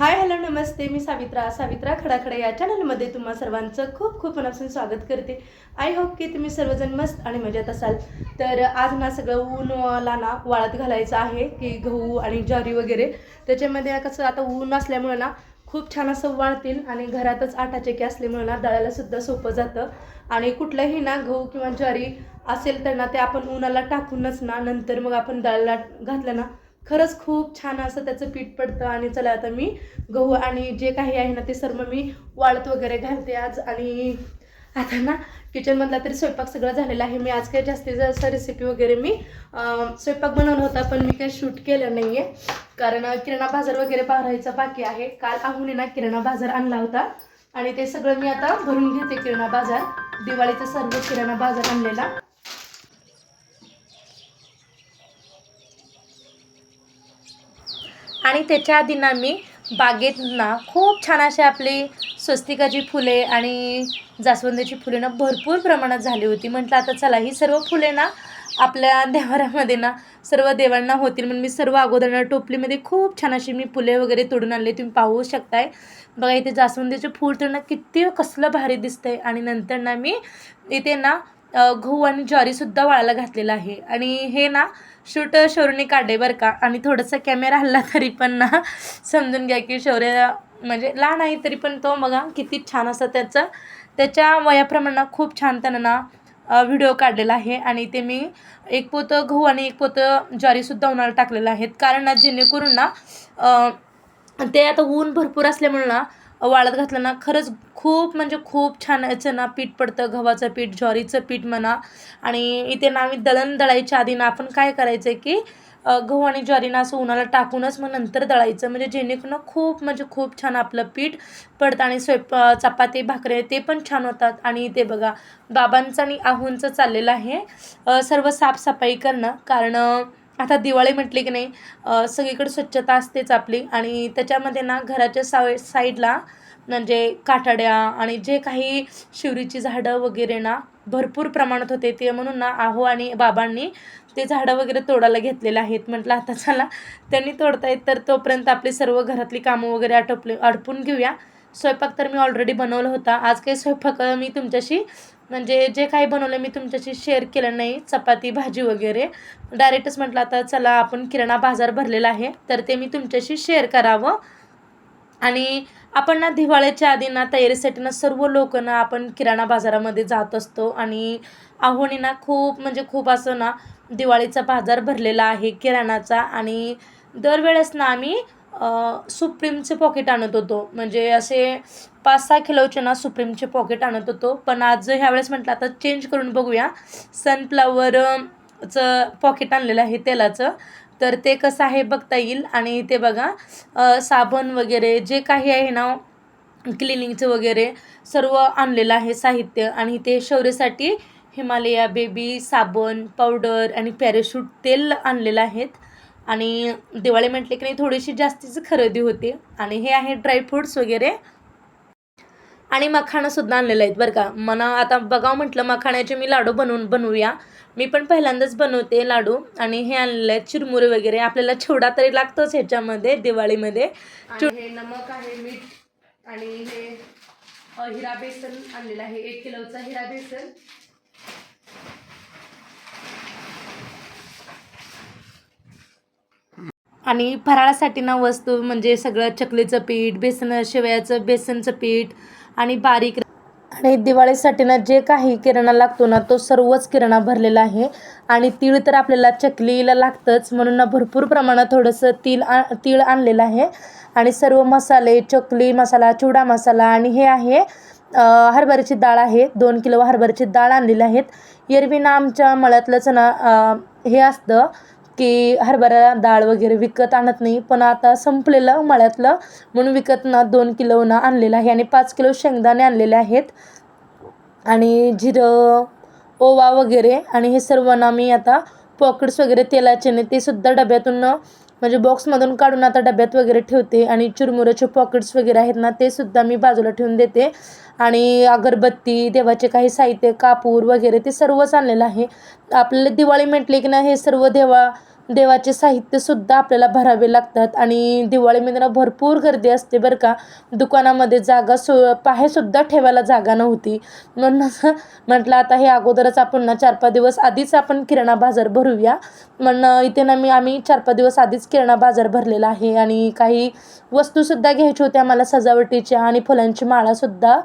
Hi hello नमस्ते. मी सावित्रा सावित्रा खडाखडा या चॅनलमध्ये तुम्हा सर्वांचं खूप खूप मनापासून स्वागत करते. आय होप की तुम्ही सर्वजण मस्त आणि मजेत असाल. तर आज ना सगळं ऊनला ना वाळत घालायचं आहे की गहू आणि ज्वारी वगैरे. त्याच्यामध्ये कसं आता ऊन असल्यामुळं ना खूप छान असं वाळतील आणि घरातच आटा चक्की असल्यामुळं ना दळायला सुद्धा सोपं जातं. आणि कुठलंही ना गहू किंवा ज्वारी असेल तर ना ते आपण उन्हाला टाकूनच ना नंतर मग आपण दळायला घातलं ना खरंच खूप छान असं त्याचं पीठ पडतं आणि चला आता मी गहू आणि जे काही आहे ना ते सर्व मी वाळत वगैरे घालते आज. आणि आता ना किचनमधला तरी स्वयंपाक सगळं झालेला आहे. मी आज काही जास्तीत जास्त रेसिपी वगैरे मी स्वयंपाक बनवला होता पण मी काही शूट केलं नाही आहे कारण किराणा बाजार वगैरे भरायचा बाकी आहे. काल आहून ना किराणा बाजार आणला होता. आणि ते सगळं मी आता भरून घेते किराणा बाजार. दिवाळीचा सर्व किराणा बाजार आणलेला. आणि त्याच्या आधी ना मी बागेत ना खूप छान अशी आपली स्वस्तिकाची फुले आणि जास्वंदीची फुले ना भरपूर प्रमाणात झाली होती. म्हटलं आता चला ही सर्व फुले ना आपल्या देवारामध्ये ना सर्व देवांना होतील म्हणून मी सर्व अगोदर टोपलीमध्ये खूप छान अशी मी फुले वगैरे तोडून आणले. तुम्ही पाहू शकताय. बघा इथे जास्वंदीचे फूल तर ना किती कसलं भारी दिसतंय. आणि नंतर ना मी इथे ना गहू आणि ज्वारीसुद्धा वाळायला घातलेलं आहे. आणि हे ना शूट शौर्यने काढले बरं का. आणि थोडंसं कॅमेरा हल्ला तरी पण ना समजून घ्या की शौर्य म्हणजे लहान आहे तरी पण तो बघा किती छान असं त्याचं. त्याच्या वयाप्रमाणे खूप छान त्यानं ना व्हिडिओ काढलेला आहे. आणि ते मी एक पोतं गहू आणि एक पोतं ज्वारीसुद्धा उन्हाळा टाकलेलं आहेत. कारण ना जेणेकरून ना ते आता ऊन भरपूर असल्यामुळे ना वाळत घातलं ना खरंच खूप म्हणजे खूप छान याचं ना पीठ पडतं गव्हाचं पीठ ज्वारीचं पीठ म्हणा. आणि इथे ना आम्ही दळण दळायच्या आधी ना आपण काय करायचं आहे की गहू आणि ज्वारीना असं उन्हाला टाकूनच मग नंतर दळायचं. म्हणजे जेणेकरून खूप म्हणजे खूप छान आपलं पीठ पडतं आणि स्वयंप चपाती भाकरे ते पण छान होतात. आणि ते बघा बाबांचं आणि आहूंचं चाललेलं आहे. सर्व साफसफाई करणं. कारण आता दिवाळी म्हटली की नाही सगळीकडे स्वच्छता असतेच आपली. आणि त्याच्यामध्ये ना घराच्या सावे साईडला म्हणजे काटाड्या आणि जे काही शिवरीची झाडं वगैरे ना भरपूर प्रमाणात होते. ते म्हणून ना आहो आणि बाबांनी ते झाडं वगैरे तोडायला घेतलेले आहेत. म्हटलं आता चला त्यांनी तोडतायत तर तोपर्यंत आपली सर्व घरातली कामं वगैरे आटोपले आटपून घेऊया. स्वयंपाक तर मी ऑलरेडी बनवला होता. आज काही स्वयंपाक मी तुमच्याशी म्हणजे जे काही बनवलं मी तुमच्याशी शेअर केलं नाही चपाती भाजी वगैरे. डायरेक्टच म्हटलं आता चला आपण किराणा बाजार भरलेला आहे तर ते मी तुमच्याशी शेअर करावं. आणि आपण ना दिवाळीच्या आधी ना तयारीसाठी ना सर्व लोक ना आपण किराणा बाजारामध्ये जात असतो. आणि आहोनी ना खूप म्हणजे खूप असं ना दिवाळीचा बाजार भरलेला आहे किराणाचा. आणि दरवेळेस ना आम्ही सुप्रीमचे पॉकेट आणत होतो. म्हणजे असे पाच सहा किलोचे ना सुप्रीमचे पॉकेट आणत होतो. पण आज ह्यावेळेस म्हटलं आता चेंज करून बघूया. सनफ्लावरचं पॉकेट आणलेलं आहे तेलाचं. तर ते कसं आहे बघता येईल. आणि ते बघा साबण वगैरे जे काही आहे ना क्लिनिंगचं वगैरे सर्व आणलेलं आहे साहित्य. आणि ते शौर्यसाठी हिमालया बेबी साबण पावडर आणि पॅरेशूट तेल आणलेलं आहेत. आणि दिवाळी म्हटले की नाही थोडीशी जास्तीच खरेदी होते. आणि हे आहे ड्रायफ्रूट्स वगैरे. आणि मखाणंसुद्धा आणलेलं आहेत बरं का. मना आता बघावं म्हटलं मखाण्याचे मी लाडू बनवून बनवूया. मी पण पहिल्यांदाच बनवते लाडू आणि हे आणलेले आहेत चिरमुरे वगैरे. आपल्याला चिवडा तरी लागतोच ह्याच्यामध्ये दिवाळीमध्ये. हे नमक आहे मीठ आणि हे हिरा बेसन आणलेलं आहे एक किलोचा हिरा बेसन. आणि फराळासाठी ना वस्तू म्हणजे सगळं चकलीचं पीठ बेसन शेवयाचं बेसनचं पीठ आणि बारीक आणि दिवाळीसाठी ना जे काही किराणा लागतो ना तो सर्वच किराणा भरलेला आहे. आणि तीळ तर आपल्याला चकलीला लागतंच म्हणून ना भरपूर प्रमाणात थोडंसं तीळ आ तीळ आणलेलं आहे. आणि सर्व मसाले चकली मसाला चिवडा मसाला आणि हे आहे हरभऱ्याची डाळ आहे दोन किलो हरभऱ्याची डाळ आणलेली आहेत. एरवी ना आमच्या मळ्यातलंच ना हे असतं की हरभरा डाळ वगैरे विकत आणत नाही पण आता संपलेलं मळ्यातलं. म्हणून विकत ना दोन किलो ना आणलेलं आहे आणि पाच किलो शेंगदाणे आणलेले आहेत. आणि जिरं ओवा वगैरे आणि हे सर्व ना मी आता पॉकेट्स वगैरे तेलाचे ने ते सुद्धा डब्यातून म्हणजे बॉक्समधून काढून आता डब्यात वगैरे ठेवते. आणि चुरमुऱ्याचे पॉकेट्स वगैरे आहेत ना ते सुद्धा मी बाजूला ठेवून देते. आणि अगरबत्ती देवाचे काही साहित्य कापूर वगैरे ते सर्वच आणलेलं आहे. आपल्याला दिवाळी म्हटले की ना हे सर्व देवा देवाचे साहित्यसुद्धा आपल्याला भरावे लागतात. आणि दिवाळीमध्ये ना भरपूर गर्दी असते बरं का. दुकानामध्ये जागा सो पाहेसुद्धा ठेवायला जागा नव्हती. म्हणून म्हटलं आता हे अगोदरच आपण ना चार पाच दिवस आधीच आपण किराणा बाजार भरूया. म्हणून इथे ना मी आम्ही चार पाच दिवस आधीच किराणा बाजार भरलेला आहे. आणि काही वस्तूसुद्धा घ्यायच्या होत्या मला सजावटीच्या आणि फुलांची माळासुद्धा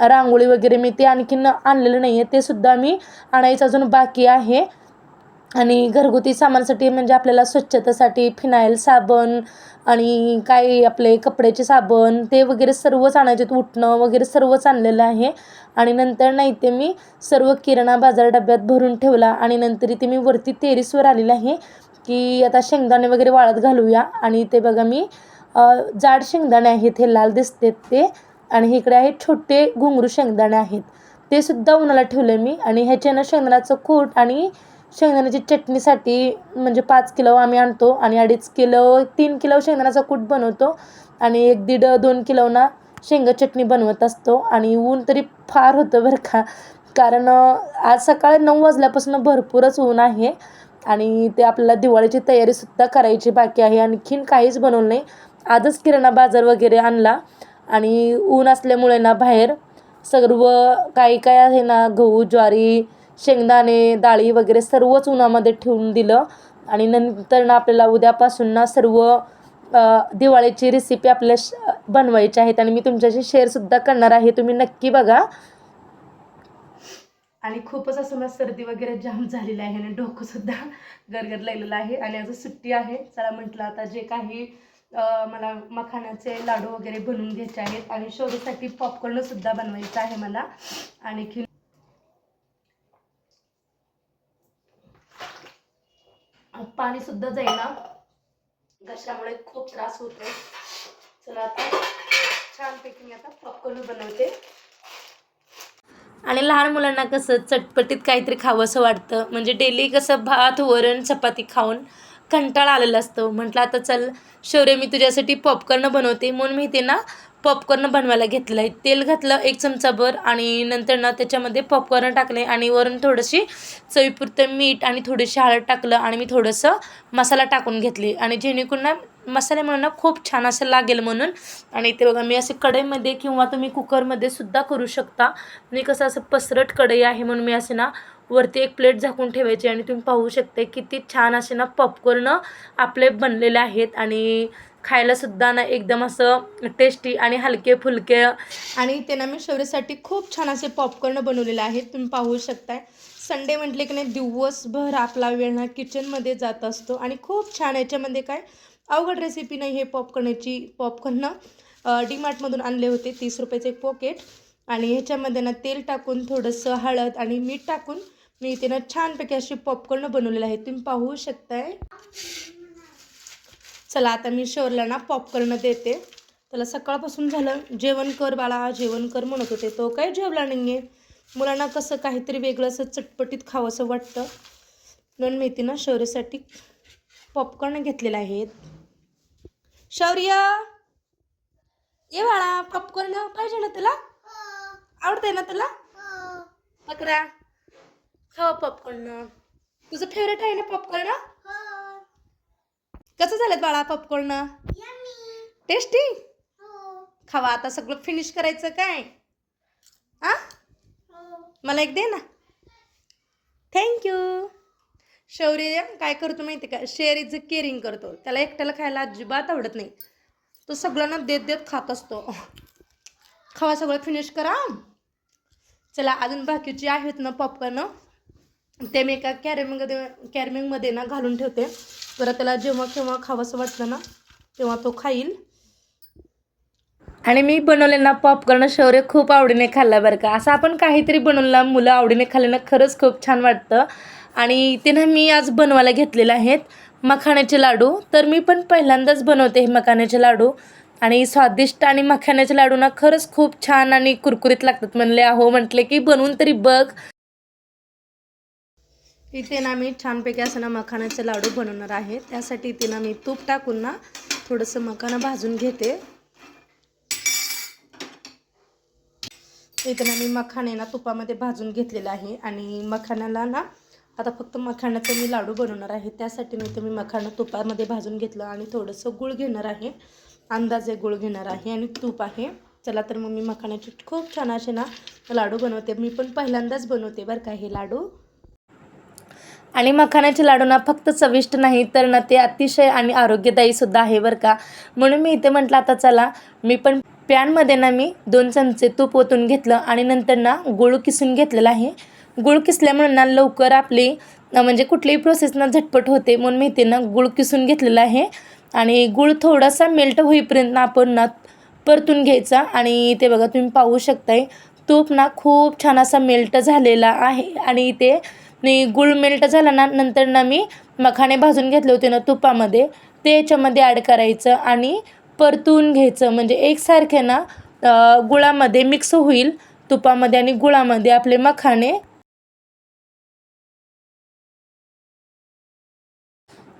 रांगोळी वगैरे मी ते आणखीन आणलेलं नाही आहे ते सुद्धा मी आणायचं अजून बाकी आहे. आणि घरगुती सामानासाठी म्हणजे आपल्याला स्वच्छतेसाठी फिनाईल साबण आणि काही आपले कपड्याचे साबण ते वगैरे सर्वच आणायचे उठणं वगैरे सर्वच आणलेलं आहे. आणि नंतर नाही ते मी सर्व किराणा बाजार डब्यात भरून ठेवला आणि नंतर इथे मी वरती तेरीसवर आलेलं आहे की आता शेंगदाणे वगैरे वाळत घालूया. आणि ते बघा मी जाड शेंगदाणे आहेत हे लाल दिसतेत ते. आणि इकडे आहेत छोटे घुंगरू शेंगदाणे आहेत. ते सुद्धा उन्हाला ठेवले मी आणि ह्याच्यानं शेंगदाण्याचं कूट आणि शेंगदाण्याची चटणीसाठी म्हणजे पाच किलो आम्ही आणतो आणि अडीच किलो तीन किलो शेंगदाण्याचा कूट बनवतो आणि एक दीड दोन किलो ना शेंगा चटणी बनवत असतो. आणि ऊन तरी फार होतं बरं का. कारण आज सकाळी नऊ वाजल्यापासून भरपूरच ऊन आहे आणि ते आपल्याला दिवाळीची तयारीसुद्धा करायची बाकी आहे. आणखीन काहीच बनवलं नाही. आजच किराणा बाजार वगैरे आणला आणि ऊन असल्यामुळे ना बाहेर सर्व काही काय आहे ना गहू ज्वारी शेंगदाणे डाळी वगैरे सर्वच उन्हामध्ये ठेवून दिलं. आणि नंतर ना आपल्याला उद्यापासून ना सर्व दिवाळीची रेसिपी आपल्या श बनवायची आहेत. आणि मी तुमच्याशी शेअरसुद्धा करणार आहे. तुम्ही नक्की बघा. आणि खूपच असं ना सर्दी वगैरे जाम झालेली आहे आणि डोकंसुद्धा गरगर लागलेलं आहे. आणि आज सुट्टी आहे. चला म्हटलं आता जे काही मला मखाण्याचे लाडू वगैरे बनवून घ्यायचे आहेत. आणि शोरूसाठी पॉपकॉर्नसुद्धा बनवायचं आहे मला. आणखी पाणीसुद्धा जाईना. घशामुळे खूप त्रास होतो चला आता छानपैकी मी आता पॉपकॉर्न बनवते. आणि लहान मुलांना कसं चटपटीत काहीतरी खावंसं वाटतं. म्हणजे डेली कसं भात वरण चपाती खाऊन कंटाळा आलेला असतो. म्हटलं आता चल शौर्य मी तुझ्यासाठी पॉपकॉर्न बनवते. म्हणून मी ते ना पॉपकॉर्न बनवायला घेतलेलं आहे. तेल घातलं एक चमचाभर आणि नंतर ना त्याच्यामध्ये पॉपकॉर्न टाकले आणि वरून थोडीशी चवीपुरतं मीठ आणि थोडीशी हळद टाकलं आणि मी थोडंसं मसाला टाकून घेतली. आणि जेणेकरून ना म्हणून ना खूप छान असं लागेल म्हणून. आणि ते बघा मी असे कढईमध्ये किंवा तुम्ही कुकरमध्ये सुद्धा करू शकता. मी कसं असं पसरट कढई आहे म्हणून मी असे ना वरती एक प्लेट झाकून ठेवायची आणि तुम्ही पाहू शकता किती छान असे ना पॉपकॉर्न आपले बनलेले आहेत. आणि खायलासुद्धा ना एकदम असं टेस्टी आणि हलके फुलके. आणि ते ना मी शौर्यासाठी खूप छान असे पॉपकॉर्न बनवलेले आहेत. तुम्ही पाहू शकताय. संडे म्हटले की नाही दिवसभर आपला वेळ ना किचनमध्ये जात असतो. आणि खूप छान याच्यामध्ये काय अवघड रेसिपी नाही हे पॉपकॉर्नची पॉपकॉर्न डीमार्टमधून आणले होते तीस रुपयाचे एक पॉकेट आणि ह्याच्यामध्ये ना तेल टाकून थोडंसं हळद आणि मीठ टाकून मी इथे ना छानपैकी अशी पॉपकॉर्न बनवलेले आहेत. तुम्ही पाहू शकताय. चला आता मी शौर्यला ना पॉपकॉर्न देते. त्याला सकाळपासून झालं जेवण कर बाळा जेवण कर म्हणत होते. तो काय जेवला नाही आहे मुलांना कसं काहीतरी वेगळं असं चटपटीत खावंसं वाटतं. म्हणून मी इथे ना शौर्यासाठी पॉपकॉर्न घेतलेलं आहेत. शौर्य! ये बाळा पॉपकॉर्न पाहिजे ना तुला? आवडते ना तुला? पकरा. खावा पॉपकॉर्न तुझं फेवरेट आहे ना पॉपकॉर्न कसं झालं बाळा पॉपकॉर्न टेस्टी खावा आता सगळं फिनिश करायचं काय? आ? मला एक दे ना. थँक्यू शौर्य काय करतो माहिती का? शेअर इज केअरिंग करतो. त्याला एकट्याला खायला अजिबात आवडत नाही. तो सगळ्यांना देत देत खात असतो. खावा सगळं फिनिश करा. चला अजून बाकीची आहेत ना पॉपकॉर्न ते मी एका कॅरेमिंगमध्ये कॅरेमिंगमध्ये ना घालून ठेवते. परत त्याला जेव्हा केव्हा खावंसं वाटलं ना तेव्हा तो खाईल. आणि मी बनवलेला पॉपकॉर्न शौर्य खूप आवडीने खाल्ला बरं का. असं आपण काहीतरी बनवलं मुलं आवडीने खाल्ल्यानं खरंच खूप छान वाटतं. आणि ते ना मी आज बनवायला घेतलेले आहेत मखाण्याचे लाडू. तर मी पण पहिल्यांदाच बनवते हे मखाण्याचे लाडू. आणि स्वादिष्ट आणि मखाण्याचे लाडू ना खरंच खूप छान आणि कुरकुरीत लागतात. म्हणले अहो म्हटले की बनवून तरी बघ. इथे ना मी छानपैकी असं ना मखाण्याचे लाडू बनवणार आहे. त्यासाठी इथे ना मी तूप टाकून ना थोडंसं मखाणं भाजून घेते. इथे ना मी मखाणे ना तुपामध्ये भाजून घेतलेलं आहे आणि मखाण्याला ना आता फक्त मखाण्याचं मी लाडू बनवणार आहे. त्यासाठी मी तुम्ही मखाणं तुपामध्ये भाजून घेतलं आणि थोडंसं गुळ घेणार आहे. अंदाजे गुळ घेणार आहे आणि तूप आहे. चला तर मग मी मखाण्याचे खूप छान असे ना लाडू बनवते. मी पण पहिल्यांदाच बनवते बरं का हे लाडू. आणि मखाण्याचे लाडू ना फक्त चविष्ट नाही तर ना ते अतिशय आणि आरोग्यदायी सुद्धा आहे बरं का. म्हणून मी इथे म्हटलं आता चला मी पण पॅनमध्ये ना मी दोन चमचे तूप ओतून घेतलं आणि नंतर ना गुळ किसून घेतलेला आहे. गुळ किसल्यामुळे ना लवकर आपली म्हणजे कुठलीही प्रोसेस ना झटपट होते म्हणून मी इथे ना गुळ किसून घेतलेला आहे. आणि गुळ थोडासा मेल्ट होईपर्यंत ना आपण ना परतून घ्यायचा आणि ते बघा तुम्ही पाहू शकताय तूप ना खूप छान असा मेल्ट झालेला आहे. आणि ते आणि गुळ मेल्ट झाला ना नंतर ना मी मखाणे भाजून घेतले होते ना तुपामध्ये ते याच्यामध्ये ॲड करायचं आणि परतून घ्यायचं. म्हणजे एकसारखे ना गुळामध्ये मिक्स होईल तुपामध्ये आणि गुळामध्ये आपले मखाणे.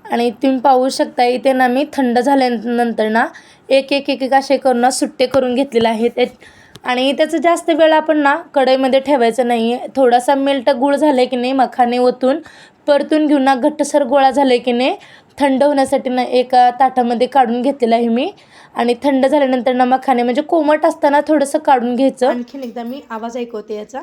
आणि तुम्ही पाहू शकता इथे ना मी थंड झाल्यानंतर ना एक एक एक एक असे करून सुट्टे करून घेतलेले आहेत. आणि त्याचं जास्त वेळ आपण ना कढईमध्ये ठेवायचं नाही आहे थोडासा मेल्ट गुळ झाला की नाही मखाने ओतून परतून घेऊन ना घट्टसर गोळा झाला की नाही थंड होण्यासाठी ना एका ताटामध्ये काढून घेतलेलं आहे मी. आणि थंड झाल्यानंतर ना मखाने म्हणजे कोमट असताना थोडंसं काढून घ्यायचं. आणखीन एकदा मी आवाज ऐकवते याचा.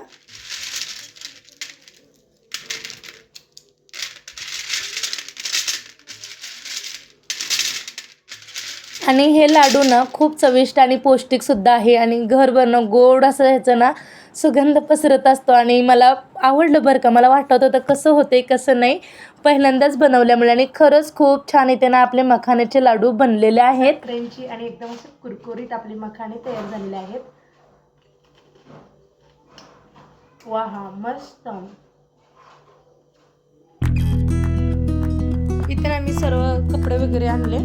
आणि हे लाडू ना खूप चविष्ट आणि पौष्टिकसुद्धा आहे. आणि घरभरणं गोड असं ह्याचं ना सुगंध पसरत असतो. आणि मला आवडलं बरं का मला वाटत होतं कसं होते कसं नाही. पहिल्यांदाच बनवल्यामुळे आणि खरंच खूप छान इथे ना आपले मखाण्याचे लाडू बनलेले आहेत. ट्रेनची आणि एकदम असं कुरकुरीत आपले मखाणे तयार झालेले आहेत. वा हा मस्त. इथे आम्ही सर्व कपडे वगैरे आणले.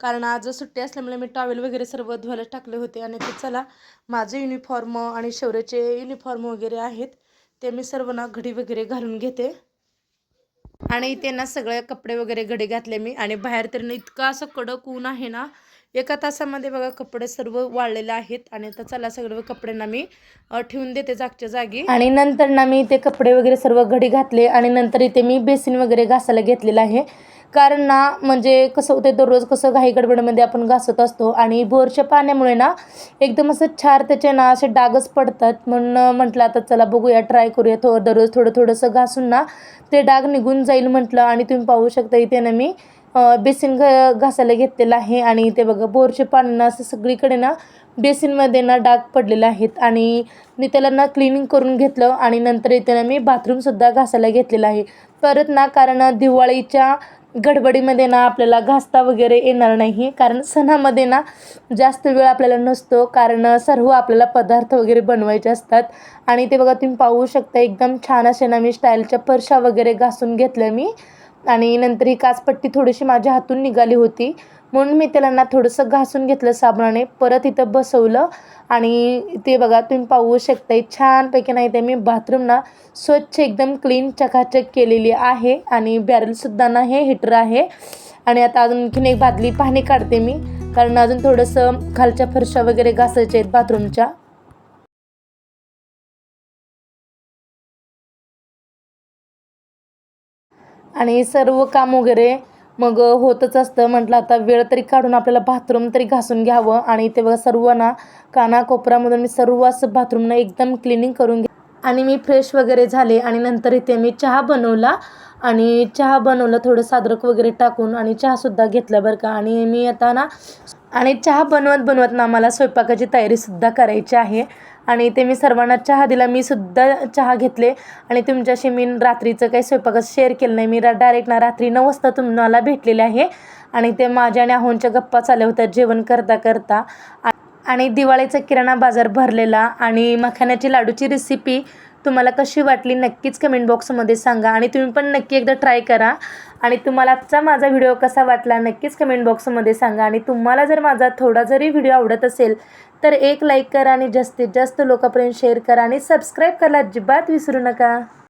कारण आज सुट्टी असल्यामुळे मी टॉवेल वगैरे सर्व धुवायला टाकले होते. आणि ते चला माझे युनिफॉर्म आणि शौर्याचे युनिफॉर्म वगैरे आहेत ते मी सर्व ना घडी वगैरे घालून घेते. आणि इथे ना सगळे कपडे वगैरे घडी घातले मी. आणि बाहेर तर ना इतकं असं कडक ऊन आहे ना एका तासामध्ये बघा कपडे सर्व वाळलेले आहेत. आणि आता चला सगळे कपडे ना मी ठेवून देते जागच्या जागी. आणि नंतर ना मी इथे कपडे वगैरे सर्व घडी घातले. आणि नंतर इथे मी बेसिन वगैरे घासायला घेतलेलं आहे. कारण ना म्हणजे कसं होते दररोज कसं घाई गडबडमध्ये आपण घासत असतो आणि बोरच्या पाण्यामुळे ना एकदम असं छार त्याचे ना असे डागच पडतात. म्हणून म्हटलं आता चला बघूया ट्राय करूया. थो दररोज थोडं थोडंसं घासून ना ते डाग निघून जाईल म्हटलं आणि तुम्ही पाहू शकता इथे ना मी बेसिन घ घासायला घेतलेलं आहे. आणि ते बघा बोरचे पाणी ना असं सगळीकडे ना बेसिनमध्ये ना डाग पडलेले आहेत. आणि मी त्याला ना क्लिनिंग करून घेतलं आणि नंतर इथे ना मी बाथरूमसुद्धा घासायला घेतलेलं आहे. परत ना कारण दिवाळीच्या गडबडीमध्ये ना आपल्याला घासता वगैरे येणार नाही. कारण सणामध्ये ना जास्त वेळ आपल्याला नसतो. कारण सर्व आपल्याला पदार्थ वगैरे बनवायचे असतात. आणि ते बघा तुम्ही पाहू शकता एकदम छान असे ना मी स्टाईलच्या फरशा वगैरे घासून घेतल्या मी. आणि नंतर ही काचपट्टी थोडीशी माझ्या हातून निघाली होती. म्हणून मी त्याला ना थोडंसं घासून घेतलं साबणाने. परत इथं बसवलं आणि ते बघा तुम्ही पाहू शकताय छानपैकी नाही ते मी बाथरूम ना स्वच्छ एकदम क्लीन चकाचक केलेली आहे आणि बॅरलसुद्धा ना हे हिटर आहे. आणि आता अजून आणखीन एक बादली पाणी काढते मी कारण अजून थोडंसं खालच्या फरशा वगैरे घासायच्या आहेत बाथरूमच्या आणि सर्व काम वगैरे मग होतच असतं. म्हटलं आता वेळ तरी काढून आपल्याला बाथरूम तरी घासून घ्यावं. आणि इथे बघा सर्व ना कानाकोपऱ्यामधून मी सर्व असं बाथरूमनं एकदम क्लिनिंग करून घे आणि मी फ्रेश वगैरे झाले. आणि नंतर इथे मी चहा बनवला. आणि चहा बनवलं थोडं सादरक वगैरे टाकून. आणि चहासुद्धा घेतला बरं का. आणि मी आता ना आणि चहा बनवत बनवत ना मला स्वयंपाकाची तयारीसुद्धा करायची आहे. आणि ते मी सर्वांना चहा दिला. मी सुद्धा चहा घेतले. आणि तुमच्याशी मी रात्रीचं काही स्वयंपाकाचं शेअर केलं नाही. मी डायरेक्ट ना रात्री नऊ वाजता तुम्हाला भेटलेले आहे. आणि ते माझ्या आणि आहोंच्या गप्पा चालल्या होत्या. जेवण करता करता. आ- आणि दिवाळीचा किराणा बाजार भरलेला. आणि मखाण्याची लाडूची रेसिपी तुम्हाला कशी वाटली नक्कीच कमेंट बॉक्समध्ये सांगा. आणि तुम्ही पण नक्की एकदा ट्राय करा. आणि तुम्हाला आजचा माझा व्हिडिओ कसा वाटला नक्कीच कमेंट बॉक्समध्ये सांगा. आणि तुम्हाला जर माझा थोडा जरी व्हिडिओ आवडत असेल तर एक लाईक करा आणि जास्तीत जास्त लोकांपर्यंत शेअर करा. आणि सबस्क्राईब करायला अजिबात विसरू नका.